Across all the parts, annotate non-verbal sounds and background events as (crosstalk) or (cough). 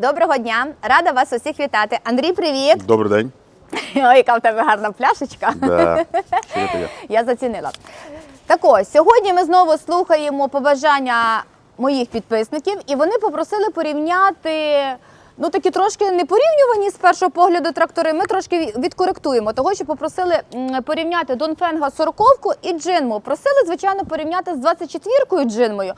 Доброго дня! Рада вас усіх вітати. Андрій, привіт! Добрий день. (laughs) Ой, яка в тебе гарна пляшечка. Да. (laughs) Я зацінила. Так ось, сьогодні ми знову слухаємо побажання моїх підписників, і вони попросили порівняти. Ну, такі трошки не порівнювані з першого погляду трактори. Ми трошки відкоректуємо, того що попросили порівняти Донфенга 40 і Джинму. Просили, звичайно, порівняти з 24-кою Джинмою.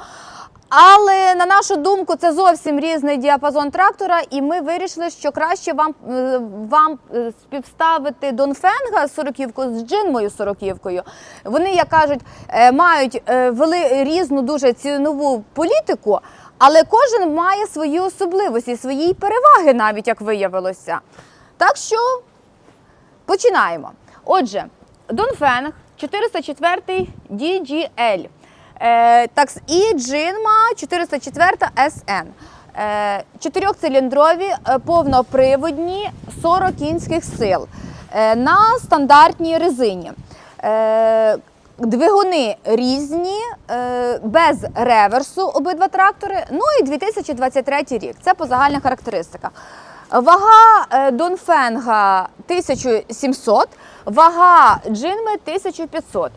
Але на нашу думку, це зовсім різний діапазон трактора, і ми вирішили, що краще вам, е, вам е, співставити Донфенга 40 з Джинмою 40 Вони, як кажуть, е, мають вели різну дуже цінову політику, але кожен має свої особливості, свої переваги, навіть як виявилося. Так що Починаємо. Отже, Донфенг 404 DGL. Е, такс і Джинма 404 SN. Е, чотирьохциліндрові, е, повноприводні 40 кінських сил е, на стандартній резині. Е, Двигуни різні, е, без реверсу обидва трактори. Ну і 2023 рік. Це по загальних характеристиках. Вага е, Донфенга 1700, вага Джинми 1500.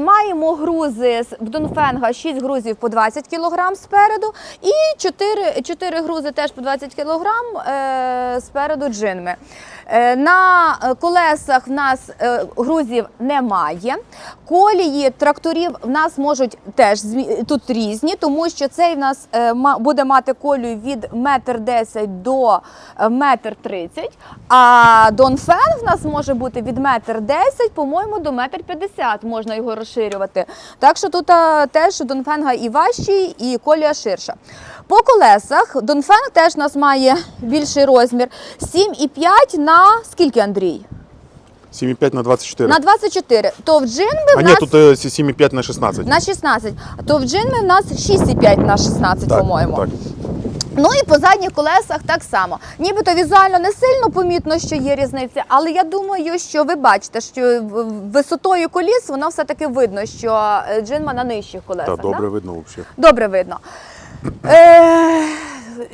Маємо грузи в Донфенга 6 грузів по 20 кг спереду і 4, 4 грузи теж по 20 кг е, спереду Джинми. Е, На колесах в нас е, грузів немає. Колії тракторів в нас можуть теж тут різні, тому що цей в нас буде мати колію від 1,10 м до е, 1,30 м, а Донфен в нас може бути від 1,10 м, по-моєму, до 1,50 м можна його розширювати. Так що тут е, теж Донфенга і важчий, і колія ширша. По колесах Донфенг теж у нас має більший розмір 7,5 на скільки, Андрій? 7,5 на 24. На 24. То в джинби в а нас ні, тут е, 7,5 на 16. на 16. То в джинби в нас 6,5 на 16, так, по-моєму. Так. Ну і по задніх колесах так само. Нібито візуально не сильно помітно, що є різниця, але я думаю, що ви бачите, що висотою коліс воно все-таки видно, що е, джинма на нижчих колесах. Та, да? добре видно взагалі. Добре видно. Е,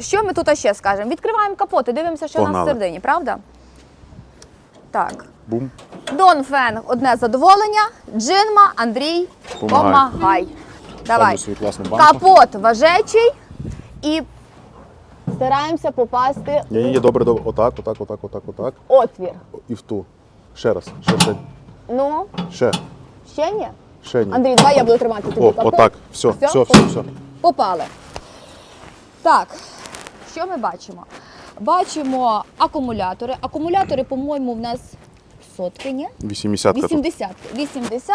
що ми тут ще скажемо? Відкриваємо капот і дивимося, що у нас Погнали. всередині, правда? Так. Бум. Дон Фен одне задоволення. Джинма, Андрій, Помагай. помагай. Давай. Капот важечий і стараємося попасти Ні, ні, ні, добре, добре. Отак, отак, отак, отак, отак. в отвір. І в ту. Ще раз. Ще, ще. Ну, Ще. ще ні. Ще ні. Андрій, давай я буду тримати тобі О, капот. отак. Все, Все? все, все. Попали. Так, що ми бачимо? Бачимо акумулятори. Акумулятори, по-моєму, в нас сотки, ні? 80 80. 80.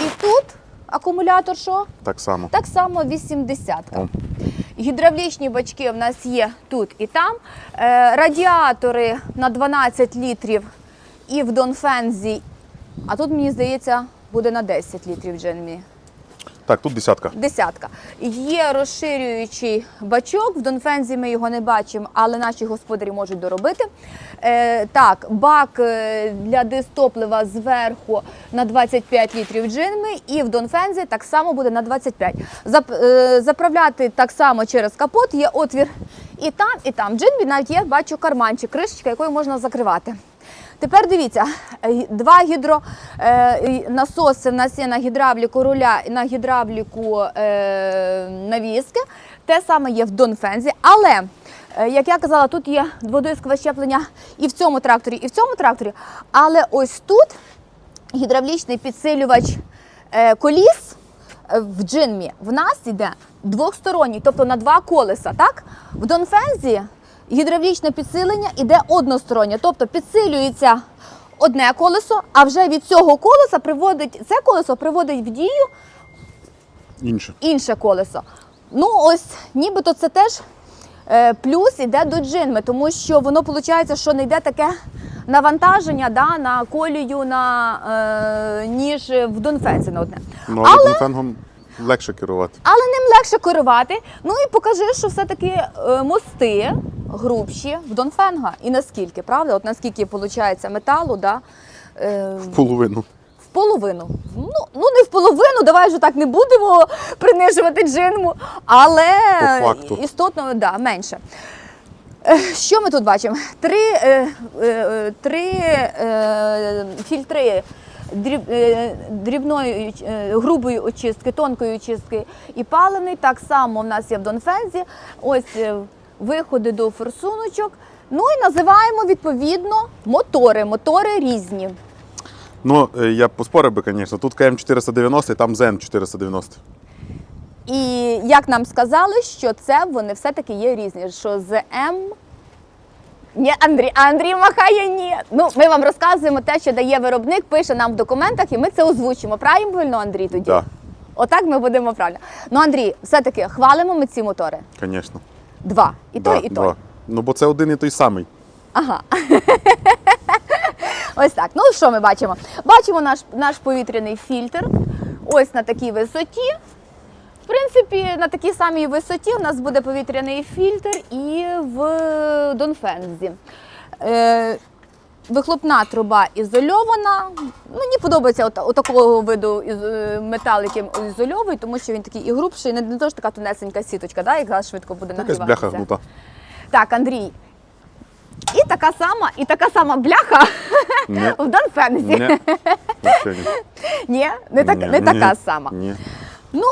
І тут акумулятор що? Так само. Так само 80. О. Гідравлічні бачки в нас є тут і там. Е, радіатори на 12 літрів і в Донфензі. А тут, мені здається, буде на 10 літрів Дженмі. Так, тут десятка. Десятка. Є розширюючий бачок. В Донфензі ми його не бачимо, але наші господарі можуть доробити. Е, так, бак е, для дистоплива зверху на 25 літрів джинми, і в Донфензі так само буде на 25. Зап, е, заправляти так само через капот, є отвір і там, і там. Джинбі навіть є, бачу, карманчик, кришечка, якою можна закривати. Тепер дивіться, е, два гідронасоси в нас є на гідравліку руля і на гідравліку е, навіски. Те саме є в Донфензі. Але, е, як я казала, тут є дводискове щеплення і в цьому тракторі, і в цьому тракторі. Але ось тут гідравлічний підсилювач е, коліс е, в джинмі в нас йде двосторонній, тобто на два колеса. Так? В Донфензі гідравлічне підсилення йде одностороннє, тобто підсилюється одне колесо, а вже від цього колеса приводить це колесо приводить в дію Інше. інше колесо. Ну, ось, нібито це теж е, плюс іде до джинми, тому що воно виходить, що не йде таке навантаження да, на колію, на, е, ніж в Донфенсі на одне. Ну, але Донфенгом легше керувати. Але ним легше керувати. Ну і покажи, що все-таки е, мости грубші в Донфенга. І наскільки, правда? От наскільки виходить металу, да? е, Половину. в половину. Ну, ну не в половину, давай вже так не будемо принижувати джинму, але По факту. істотно да, менше. Е, Що ми тут бачимо? Три, три фільтри дрібної, е, грубої очистки, тонкої очистки і палений. Так само в нас є в Донфензі. Ось е, виходи до форсуночок. Ну і називаємо відповідно мотори. Мотори різні. Ну, е, я поспорив би, звісно. Тут КМ 490 і там ЗН 490. І як нам сказали, що це вони все-таки є різні. Що ЗМ. Ні, Андрій, Андрій махає ні. Ну, ми вам розказуємо те, що дає виробник, пише нам в документах, і ми це озвучимо. Правильно, Андрій, тоді? Так, Отак ми будемо правильно. Ну, Андрій, все-таки хвалимо ми ці мотори. звісно. Два. І Да, той, і той. два. Ну, бо це один і той самий. Ага. (laughs) Ось так. Ну що ми бачимо? Бачимо наш, наш повітряний фільтр. Ось на такій висоті. В принципі, на такій самій висоті у нас буде повітряний фільтр і в Донфензі. Е, вихлопна труба ізольована. Мені подобається от, от такого виду е, метал, яким ізольовують, тому що він такий і грубший, не, не то ж така тонесенька сіточка, да, яка швидко буде нагріватися. бляха гнута. Так, Андрій. І така сама, і така сама бляха (laughs) в Донфензі. Ні. Не, так, Ні, не така сама. Ні. Ну,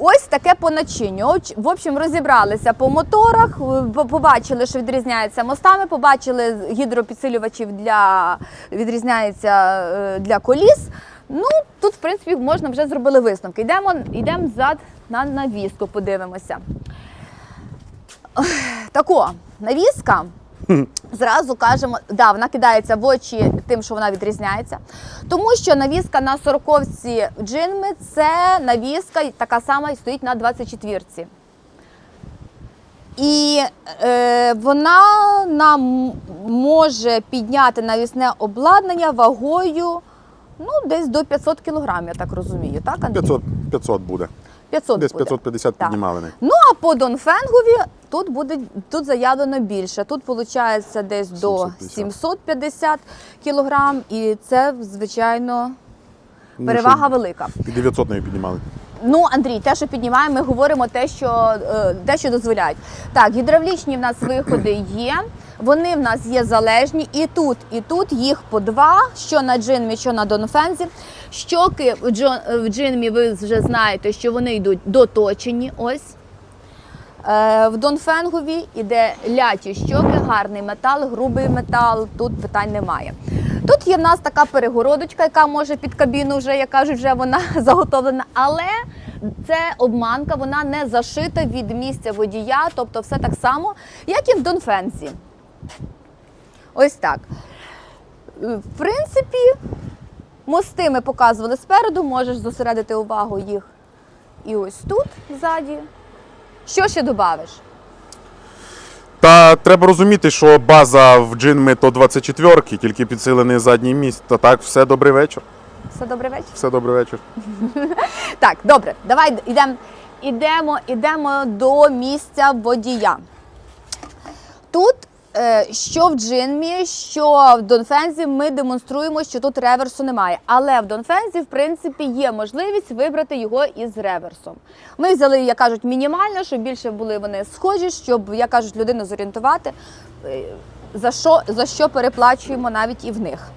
ось таке по начинню. В общем, розібралися по моторах, побачили, що відрізняється мостами, побачили гідропідсилювачів для відрізняється е, для коліс. Ну, тут, в принципі, можна вже зробили висновки. Йдемо, йдемо зад на навіску, подивимося. Тако, навіска. Зразу кажемо, да, вона кидається в очі тим, що вона відрізняється. Тому що навіска на 40-ці джинми це навіска така сама і стоїть на 24-ці. І е, вона нам може підняти навісне обладнання вагою ну, десь до 500 кг, я так розумію. Так, Андрій? 500, 500 буде. 500 Десь буде. 550 Так. піднімали. Ну а по Донфенгові тут буде тут заявлено більше. Тут виходить десь до 750. 750 кілограм, і це звичайно Ну, перевага що, велика. Під 900 нею піднімали. Ну, Андрій, те, що піднімаємо, ми говоримо те, що е, те, що дозволяють. Так, гідравлічні в нас виходи є. Вони в нас є залежні, і тут, і тут їх по два, що на джинмі, що на донфензі. Щоки в джинмі ви вже знаєте, що вони йдуть доточені. Ось. Е, в Донфенгові іде ляті щоки, гарний метал, грубий метал, тут питань немає. Тут є в нас така перегородочка, яка може під кабіну вже, як кажуть, вже вона (laughs) заготовлена, але це обманка, вона не зашита від місця водія, тобто все так само, як і в Донфензі. Ось так. Е, В принципі, мости ми показували спереду, можеш зосередити увагу їх і ось тут ззаді. Що ще додавиш? Та треба розуміти, що база в джинми то 24 тільки підсилений задній міст. Та так, все добрий вечір. Все добрий вечір. Все добрий вечір. (laughs) Так, добре, давай йдемо ідемо, ідемо до місця водія. Тут, що в джинмі, що в Донфензі, ми демонструємо, що тут реверсу немає. Але в Донфензі, в принципі, є можливість вибрати його із реверсом. Ми взяли, як кажуть, мінімально, щоб більше були вони схожі, щоб, як кажуть, людину зорієнтувати, е, за що, за що переплачуємо навіть і в них.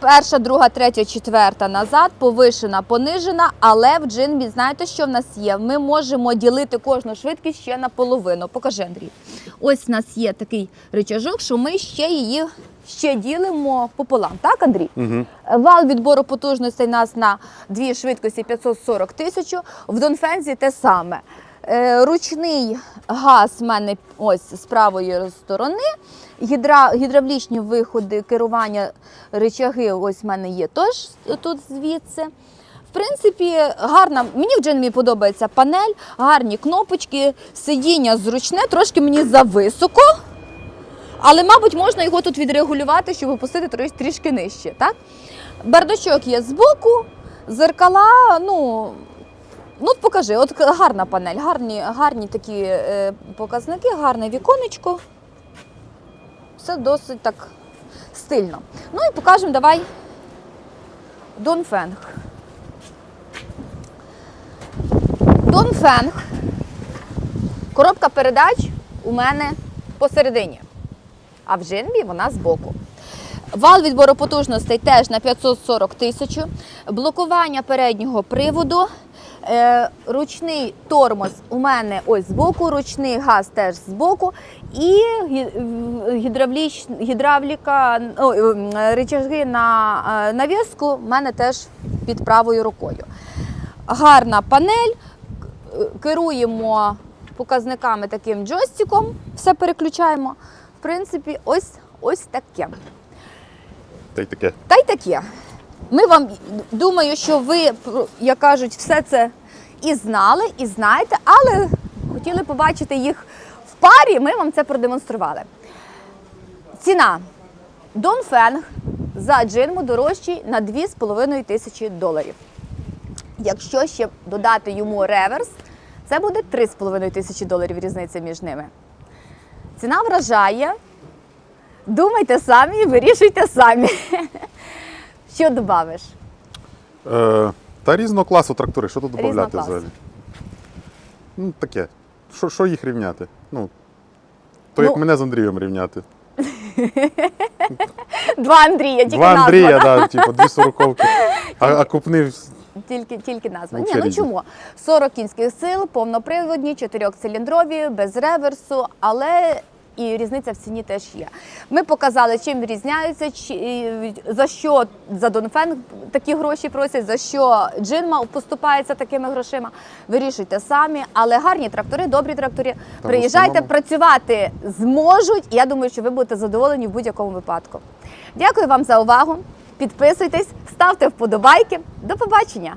Перша, друга, третя, четверта назад, повишена, понижена, але в джинбі, знаєте, що в нас є? Ми можемо ділити кожну швидкість ще наполовину. Покажи, Андрій. Ось в нас є такий рычажок, що ми ще її ще ділимо пополам. Так, Андрій? Угу. Вал відбору потужностей у нас на дві швидкості 540 тисяч. В Донфензі те саме. Е, Ручний газ в мене ось з правої сторони. Гідра, гідравлічні виходи керування речаги ось в мене є теж тут звідси. В принципі, гарна. Мені в джинмі подобається панель, гарні кнопочки, сидіння зручне, трошки мені зависоко. Але, мабуть, можна його тут відрегулювати, щоб опустити трі- трішки нижче. Так? Бардачок є збоку, зеркала, ну. Ну, покажи, от гарна панель, гарні, гарні такі е, показники, гарне віконечко. Все досить так стильно. Ну і покажемо давай Донфенг. Донфенг Коробка передач у мене посередині, а в джинбі вона збоку. Вал відбору потужностей теж на 540 тисяч. Блокування переднього приводу. Е, ручний тормоз у мене ось збоку, ручний газ теж збоку. І гідравліч, гідравліка, о, ем, рычаги на е, навіску в мене теж під правою рукою. Гарна панель. Керуємо показниками таким джойстиком, все переключаємо. В принципі, ось, ось таке. Та й таке. Та й таке. Ми вам думаю, що ви, як кажуть, все це і знали, і знаєте, але хотіли побачити їх в парі, ми вам це продемонстрували. Ціна Донфенг за джинму дорожчий на 2,5 тисячі доларів. Якщо ще додати йому реверс, це буде 3,5 тисячі доларів різниця між ними. Ціна вражає. Думайте самі, вирішуйте самі. (laughs) Що додавиш? Е, та різного класу трактори, що тут додати взагалі? Ну, таке. Що, що їх рівняти? Ну, то Ну- як мене з Андрієм рівняти. (laughs) Два Андрія, тільки Два. Андрія, да, (laughs) типу, дві сороковки. А, а купнив Тільки, тільки назва. Ну, Ні, ну чому? 40 кінських сил, повноприводні, чотирьохциліндрові, без реверсу, але і різниця в ціні теж є. Ми показали, чим відрізняються, чи, за що за Донфенг такі гроші просять, за що Джинма поступається такими грошима. Вирішуйте самі, але гарні трактори, добрі трактори. в Приїжджайте, основному- працювати зможуть. І я думаю, що ви будете задоволені в будь-якому випадку. Дякую вам за увагу. Підписуйтесь, ставте вподобайки. До побачення!